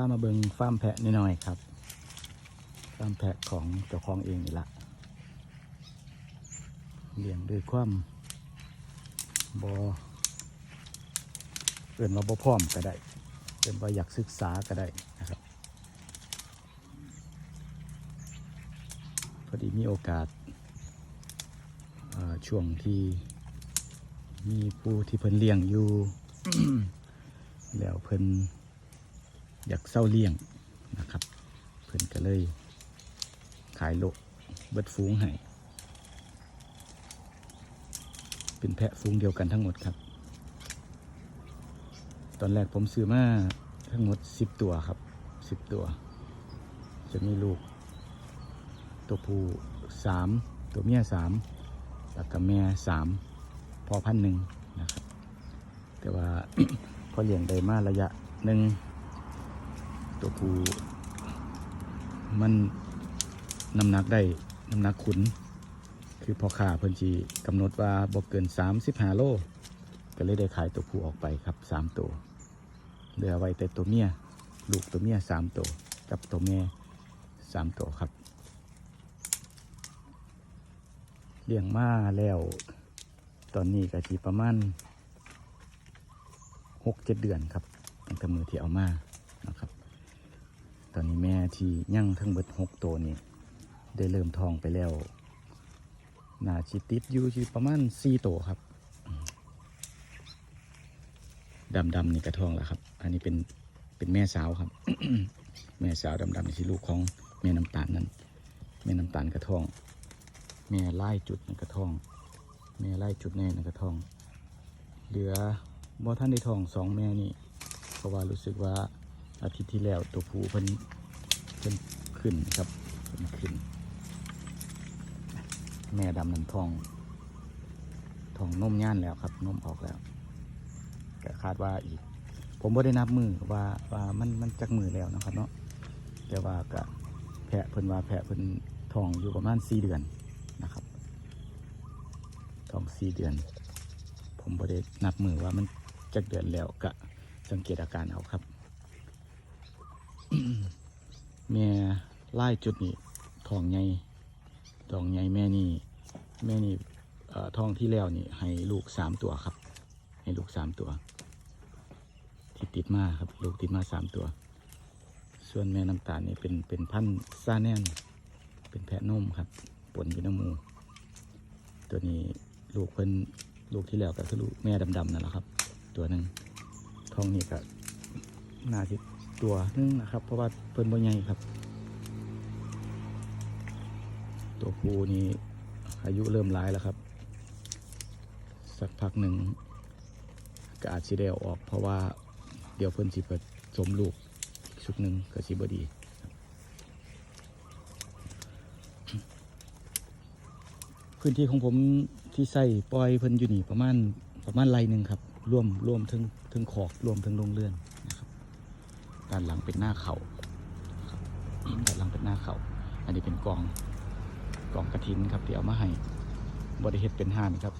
ามาเบิงฟาร์มแพะนิดหน่อยครับฟาร์มแพะของเจ้าของเองนี่ละเลี้ยงด้วยความบอเอื่นว่าบ่พร้อมก็ได้เป็นว่าอยากศึกษาก็ได้นะครับพอดีมีโอกาสเอ่อช่วงที่มีผู้ที่เพิ่นเลี้ยงอยู่ แล้วเพิ่น อยากเศร้าเลี้ยงนะครับ เพิ่อนก็เลย ขายโลกเบิดฟูงให้เป็นแพะฟูงเดียวกันทั้งหมดครับ ตอนแรกผมซื้อมาทั้งหมด10ตัวครับ10ตัว จะมีลูก ตัวผู้สามตัวเมียสามแล้วก็แม่สามพอพันหนึ่งนะครับ แต่ว่าพอเลี้ยงได้มาระยะหนึ่ง ตัวผู้มันน้ำหนักได้น้ำหนักขุน คือพอขาเพิ่นจีกำหนดว่าบ่เกิน 35 โล ก็เลยได้ขายตัวผู้ออกไปครับสามตัวเหลือไว้แต่ตัวเมียลูกตัวเมียสามตัว กับตัวแม่สามตัวครับเลี้ยงมาแล้ว ตอนนี้ก็ทีประมาณหกเจ็ดเดือนครับตั้งแต่มือที่เอามานะครับ อนนี้แม่ที่ยั่งทั้งเบิดหกตัวนี่ได้เริ่มทองไปแล้วนาชิติดอยู่ที่ประมาณสี่ตัวครับดำดำนี่กระทองแล้วครับ อันนี้เป็นเป็นแม่สาวครับ แม่สาวดำดำนี่ที่ลูกของแม่น้ำตาลนั่นแม่น้ำตาลกระทอง แม่ไล่จุดในกระทอง แม่ไล่จุดแน่ในกระทอง เหลือบ่ท่านได้ทองสองแม่นี่เพราะว่ารู้สึกว่า อาทิตย์ที่แล้วตัวผู้เพิ่นเพิ่นขึ้นครับเพิ่นขึ้น แม่ดำน้ำทองทองนมย่านแล้วครับนมออกแล้วก็คาดว่าอีก ผมบ่ได้นับมือว่าว่ามันมันจักมือแล้วนะครับเนาะแต่ว่าก็แพะเพิ่นว่าแพะเพิ่นทองอยู่ประมาณสี่เดือนนะครับทองสี่เดือน ผมบ่ได้นับมือว่ามันจักเดือนแล้วก็สังเกตอาการเอาครับ แม่ไล่จุดนี้ทองใหญ่ทองใหญ่แม่นี่ แม่นี่ท้องที่แล้วนี่ ให้ลูกสามตัวครับ ให้ลูกสามตัว ที่ติดมาครับ ลูกติดมาสามตัว ส่วนแม่น้ำตาลนี่เป็นเป็นพันซาแนนเป็นแพะนมครับปนอยู่น้ำมู ตัวนี้ลูกเพิ่นลูกที่แล้วก็คือลูกแม่ดำๆนั่นแหละครับ ตัวหนึ่งท้องนี่ก็น่าจะ ตัวหนึงนะครับ เพราะว่าเพิ่นบ่ใหญ่ครับ ตัวผู้นี่อายุเริ่มร้ายแล้วครับ สักพักหนึ่งก็อาจสิได้ออก เพราะว่าเดี๋ยวเพิ่นสิเปิดสมลูกอีกชุดหนึ่งก็สิบดีพื้นที่ของผมที่ใส่ปล่อยเพิ่นอยู่นี่ประมาณประมาณไรหนึ่งครับ ร่วมร่วมถึงถึงขอกร่วมถึงโรงเรือน ด้านหลังเป็นหน้าเขาด้านหลังเป็นหน้าเขา อันนี้เป็นกองกองกระถินครับที่เอามาให้บริเฮ็ดเป็นห้านครับ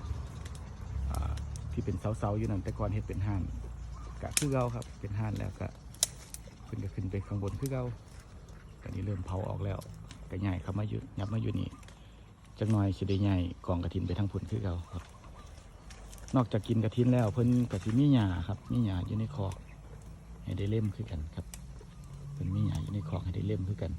ที่เป็นเสาๆอยู่นั่นแต่ก่อนเฮ็ดเป็นห้านกะคือเก่าครับ เป็นห้านแล้วก็ขึ้นก็ขึ้นไปข้างบนคือเก่าอันนี้เริ่มเผาออกแล้วก็ใหญ่เข้ามาอยู่ยับมาอยู่นี่จักหน่อยสิได้ใหญ่กองกระถินไปทางพุ่นคือเก่าครับ นอกจากกินกระถินแล้วเพิ่นกระถินมีหญ้าครับมีหญ้าอยู่ในคอก ได้เล่มคือกันครับเพิ่นมีหญ้าอยู่ในคอกให้ได้เล่มคือกัน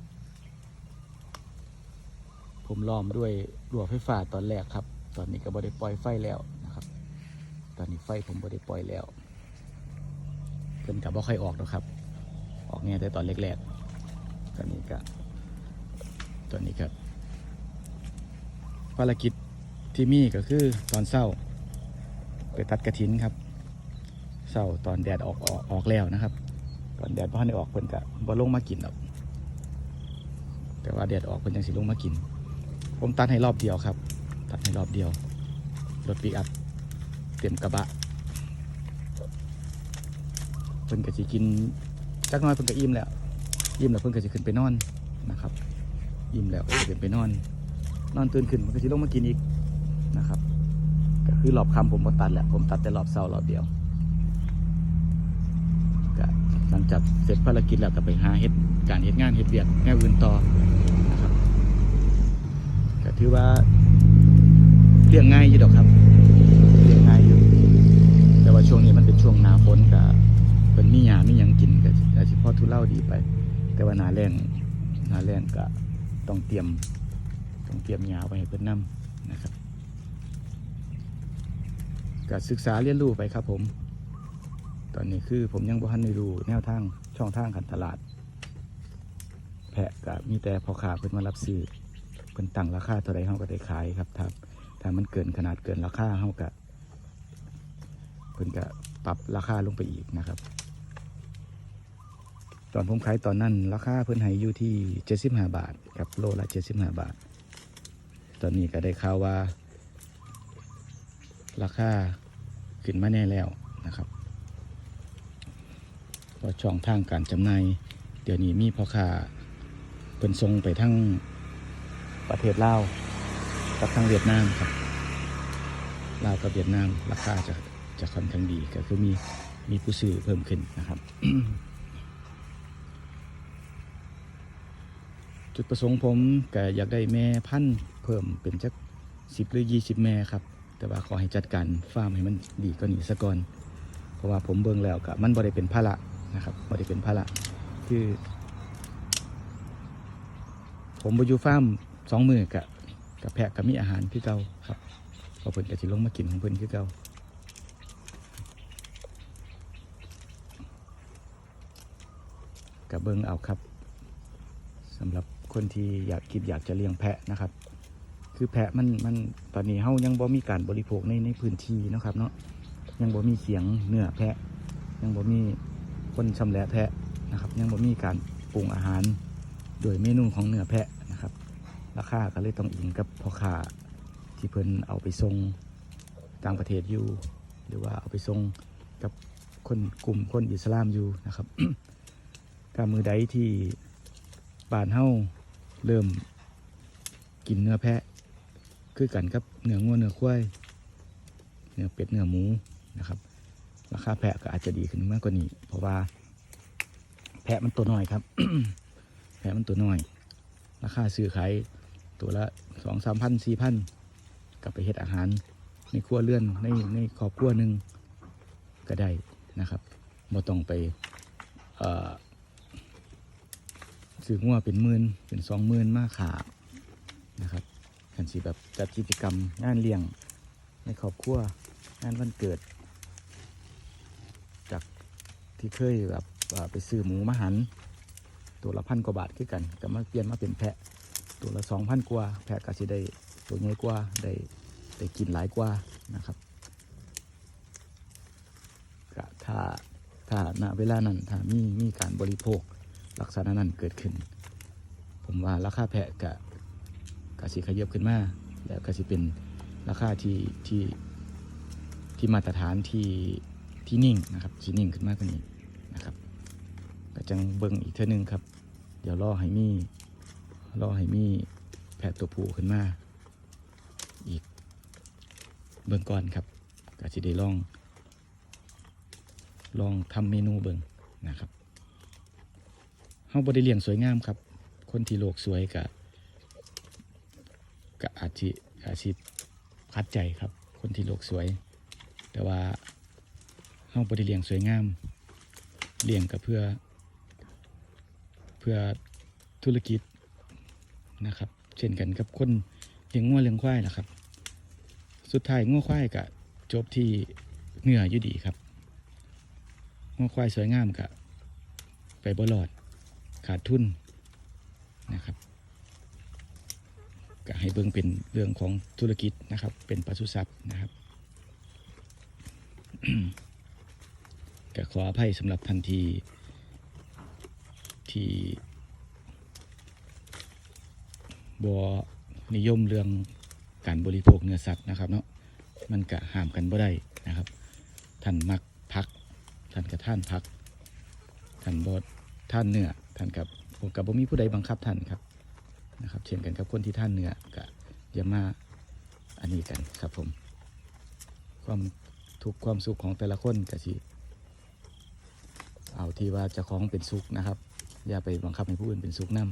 ผมล้อมด้วยรั้วไฟฟ้าตอนแรกครับ ตอนนี้ก็บ่ได้ปล่อยไฟแล้วนะครับ ตอนนี้ไฟผมบ่ได้ปล่อยแล้วเพิ่นกับบ่ค่อยออกหรอกครับ ออกแง่แต่ตอนแรกๆตอนนี้ก็ตอนนี้ครับภารกิจที่มีก็คือตอนเศร้าไปตัดกระถินครับเศร้าตอนแดดออกออกออกแล้วนะครับ ตอนแดดพ่อได้ออกเพิ่นกะบ่ลงมากินหรอกแต่ว่าแดดออกเพิ่นจังสิลงมากิน ผมตัดให้รอบเดียวครับ ตัดให้รอบเดียวรถปิกอัพเต็มกระบะเพิ่นก็สิกินจักหน้อยเพิ่นก็อิ่มแล้วอิ่มแล้วเพิ่นก็สิขึ้นไปนอนนะครับอิ่มแล้วก็สิขึ้นไปนอน นอนตื่นขึ้นมันก็จะลงมากินอีกนะครับ ก็คือรอบคำผมบ่ตัดแหละผมตัดแต่รอบเช้ารอบเดียวก็สัง จากเสร็จภารกิจแล้วก็ไปหาเฮ็ดการเฮ็ดงานเฮ็ดเวียกแนวอื่นต่อนะครับก็ถือว่าเลี้ยงง่ายอยู่ดอกครับเลี้ยงง่ายอยู่ แต่ว่าช่วงนี้มันเป็นช่วงหนาฝนก็เป็นมีหยามียังกินก็อาจจะพอทุเล่าดีไป แต่ว่าหนาแรงหนาแรงก็ต้องเตรียมต้องเตรียมหยาไว้เพิ่นนํนะครับก็ศึกษาเรียนรู้ไปครับผม อนนี้คือผมยังบ่ทันได้รู้แนวทางช่องทางการตลาด แพะก็มีแต่พอขาเพิ่นมารับซื้อเพิ่นตั้งราคาเท่าไรเฮาก็ได้ขายครับถ้าถ้ามันเกินขนาดเกินราคาเฮาก็เพิ่นก็ปรับราคาลงไปอีกนะครับ ตอนผมขายตอนนั้นราคาเพิ่นให้อยู่ที่ 75 บาทกับโลละ 75 บาท ตอนนี้ก็ได้ข่าวว่า ราคาขึ้นมาแน่แล้วนะครับ เพราช่องทางการจำหน่ายเดี๋ยวนี้มีพ่อค้าเป็นทรงไปทั้งประเทศลาวกับทั้งเวียดนามครับลาวกับเวียดนามราคาจะจะค่อนข้างดีก็คือมีมีผู้ซื้อเพิ่มขึ้นนะครับ จุดประสงค์ผมก็อยากได้แม่พันธุ์เพิ่มเป็นจักสิบหรือยี่สิบแม่ครับ แต่ว่าขอให้จัดการฟาร์มให้มันดีกว่านี้ซะก่อน เพราะว่าผมเบิ่งแล้วก็มันบ่ได้เป็นภาระ นะครับบ่ได้เป็นภาระคือ ผมบ่อยู่ฟาร์มสองมือกับกับแพะกับมีอาหารคือเก่าครับพอเพิ่นก็สิลงมากินของเพิ่นคือเก่ากับเบิ่งเอาครับสำหรับคนที่อยากคิดอยากจะเลี้ยงแพะนะครับ คือแพะมันมันตอนนี้เฮายังบ่มีการบริโภคในในพื้นที่นะครับ เนาะยังบ่มีเสียงเนื้อแพะ ยังบ่มี คนชำแหละแพะนะครับ ยังบ่มีการปรุงอาหารโดยเมนูของเนื้อแพะนะครับ ราคาก็เลยต้องอิงกับพ่อค้าที่เพิ่นเอาไปส่งต่างประเทศอยู่ หรือว่าเอาไปส่งกับคนกลุ่มคนอิสลามอยู่นะครับการมือใดที่บ้านเฮาเริ่มกินเนื้อแพะ คือกันกับเนื้องัวเนื้อควายเนื้อเป็ดเนื้อหมูนะครับ ราคาแพะก็อาจจะดีขึ้นมากกว่านี้ เพราะว่า แพะมันตัวน้อยครับ แพะมันตัวน้อย ราคาซื้อขายตัวละสองสามพันสี่พันกลับไปเฮ็ดอาหาร ในครัวเรือนในในครอบครัวหนึ่งก็ได้นะครับบ่ต้องไปซื้องัวเป็นหมื่นเป็นสองหมื่นมาขานะครับกันสิแบบจัดกิจกรรมงานเลี้ยงในครอบครัวงานวันเกิด ที่เคยแบบไปซื้อหมูมาหัน ตัวละพันกว่าบาทคือกันก็มาเปลี่ยนมาเป็นแพะ ตัวละสองพันกว่า แพะก็สิได้ตัวใหญ่กว่าได้ได้กินหลายกว่านะครับก็ถ้าถ้าณเวลานั้นถ้ามีมีการบริโภคลักษณะนั้นเกิดขึ้น ผมว่าราคาแพะกะกะสิขยับขึ้นมาแล้วก็สิเป็นราคาที่ที่ที่มาตรฐานที่ ที่นิ่งนะครับที่นิ่งขึ้นมากกว่านี้นะครับก็จังเบิ่งอีกเท่านึงครับ เดี๋ยวรอให้มีรอให้มีแพะตัวผู้ขึ้นมา อีกเบิ่งก่อนครับก็จะได้ลอง ลองทำเมนูเบิ่งนะครับเฮาบ่ได้เลี้ยงสวยงามครับ คนที่โลกสวยกะกะอาจสิอาจสิคัดใจครับ คนที่โลกสวย แต่ว่า เฮาบ่ได้เลี้ยงสวยงาม เลี้ยงก็เพื่อ เพื่อธุรกิจนะครับ เช่นกันกับคนเลี้ยงงัวเลี้ยงควายนะครับ สุดท้ายงัวควายก็จบที่เนื้ออยู่ดีครับงัวควายสวยงามก็ไปบ่รอดขาดทุนนะครับก็ให้เบิ่งเป็นเรื่องของธุรกิจนะครับ เป็นปศุสัตว์นะครับ ก็ขออภัยสำหรับทันทีที่บนิยมเรื่องการบริโภคเนื้อสัตว์นะครับเนาะมันก็ห้ามกันบ่ได้นะครับ ท่านมักพัก ท่านก็ท่านพัก ท่านบดท่านเนื้อท่านกับผมกับบ่มีผู้ใดบังคับท่านครับนะครับ เช่นกันกับคนที่ท่านเนื้อก็อย่ามาอันนี้กันครับผม ความทุกข์ความสุขของแต่ละคนก็สิ เอาที่ว่าจะคล้องเป็นสุขนะครับ อย่าไปบังคับให้ผู้อื่นเป็นสุขนํ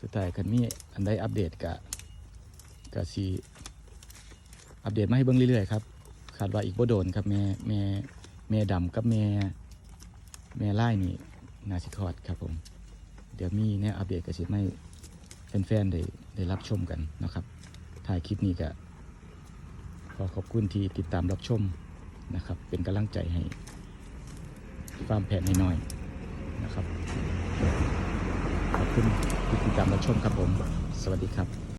สุดท้ายคันมีอันใดอัปเดตกะกะสีอัปเดตมาให้เบิ่งเรื่อยๆครับคาดว่าอีกบ่โดนครับแม่แม่แม่ดำกับแม่แม่ไล่นี่นาสิคอดครับผม เดี๋ยวมีเนี่ยอัปเดตกระสิไม่แฟนๆได้ได้รับชมกันนะครับถ่ายคลิปนี้ก็ขอขอบคุณที่ติดตามรับชม นะครับ เป็นกำลังใจให้ฟาร์มแพะน้อยๆนะครับ ขอบคุณที่ติดตามรับชมครับผม สวัสดีครับ